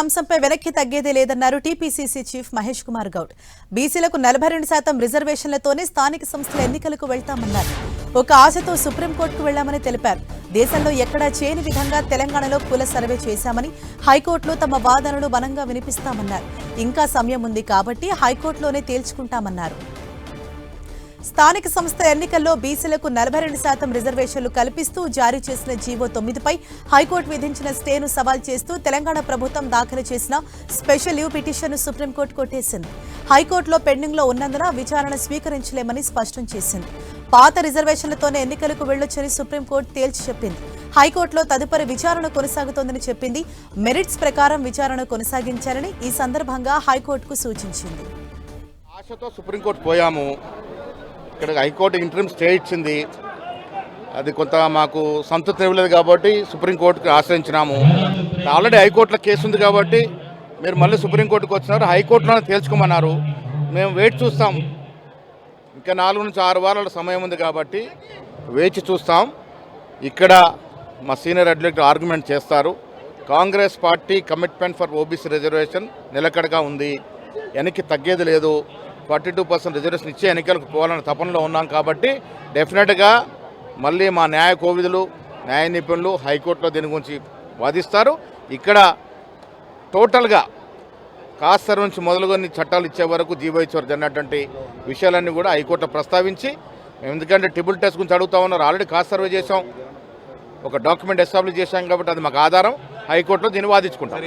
అంశంపై వెనక్కి తగ్గేదే లేదన్నారు టీపీసీసీ చీఫ్ మహేష్ కుమార్ గౌడ్. బీసీలకు నలభై రెండు శాతం రిజర్వేషన్లతోనే స్థానిక సంస్థల ఎన్నికలకు వెళ్తామన్నారు. ఒక ఆశతో సుప్రీంకోర్టుకు వెళ్ళామని తెలిపారు. దేశంలో ఎక్కడా చేయని విధంగా తెలంగాణలో కుల సర్వే చేశామని హైకోర్టులో తమ వాదనలు బలంగా వినిపిస్తామన్నారు. ఇంకా సమయం ఉంది కాబట్టి హైకోర్టులోనే తేల్చుకుంటామన్నారు. స్థానిక సంస్థ ఎన్నికల్లో బీసీలకు నలభై రెండు శాతం రిజర్వేషన్లు కల్పిస్తూ జారీ చేసిన జీవో తొమ్మిదిపై హైకోర్టు విధించిన స్టేను సవాల్ చేస్తూ తెలంగాణ ప్రభుత్వం దాఖలు చేసిన స్పెషల్ లీవ్ పిటిషన్ను సుప్రీంకోర్టు కొట్టేసింది. హైకోర్టులో పెండింగ్లో ఉన్నందున విచారణ స్వీకరించలేమని స్పష్టం చేసింది. పాత రిజర్వేషన్లతోనే ఎన్నికలకు వెళ్ళొచ్చని సుప్రీంకోర్టు తేల్చి చెప్పింది. హైకోర్టులో తదుపరి విచారణ కొనసాగుతోందని చెప్పింది. మెరిట్స్ ప్రకారం విచారణ కొనసాగించాలని ఈ సందర్భంగా హైకోర్టుకు సూచించింది. ఆశతో సుప్రీంకోర్టు పోయాము. ఇక్కడ హైకోర్టు ఇంటర్మ్ స్టే ఇచ్చింది. అది కొంత మాకు సంతృప్తి ఇవ్వలేదు కాబట్టి సుప్రీంకోర్టుకి ఆశ్రయించినాము. ఆల్రెడీ హైకోర్టులో కేసు ఉంది కాబట్టి మీరు మళ్ళీ సుప్రీంకోర్టుకు వచ్చినారు. హైకోర్టులోనే తేల్చుకోమన్నారు. మేము వెయిట్ చూస్తాం. ఇంకా నాలుగు నుంచి ఆరు వారాల సమయం ఉంది కాబట్టి వేచి చూస్తాం. ఇక్కడ మా సీనియర్ అడ్వకేట్ ఆర్గ్యుమెంట్ చేస్తారు. Congress party commitment for OBC reservation నిలకడగా ఉంది. వెనక్కి తగ్గేది లేదు. ఫార్టీ టూ పర్సెంట్ రిజర్వేషన్ ఇచ్చే ఎన్నికలకు పోవాలన్న తపనలో ఉన్నాం కాబట్టి డెఫినెట్గా మళ్ళీ మా న్యాయ కోవిదులు న్యాయ నిపుణులు హైకోర్టులో దీని గురించి వాదిస్తారు. ఇక్కడ టోటల్గా కాస్తర్ నుంచి మొదలుకొని చట్టాలు ఇచ్చే వరకు జీవో ఇచ్చే వరకు జరిగినటువంటి విషయాలన్నీ కూడా హైకోర్టులో ప్రస్తావించి మేము ఎందుకంటే ట్రిపుల్ టెస్ట్ గురించి అడుగుతా ఉన్నారు. ఆల్రెడీ కాస్ట్ సర్వే చేసాం ఒక డాక్యుమెంట్ ఎస్టాబ్లిష్ చేశాం కాబట్టి అది మాకు ఆధారం. హైకోర్టులో దీన్ని వాదించుకుంటాం.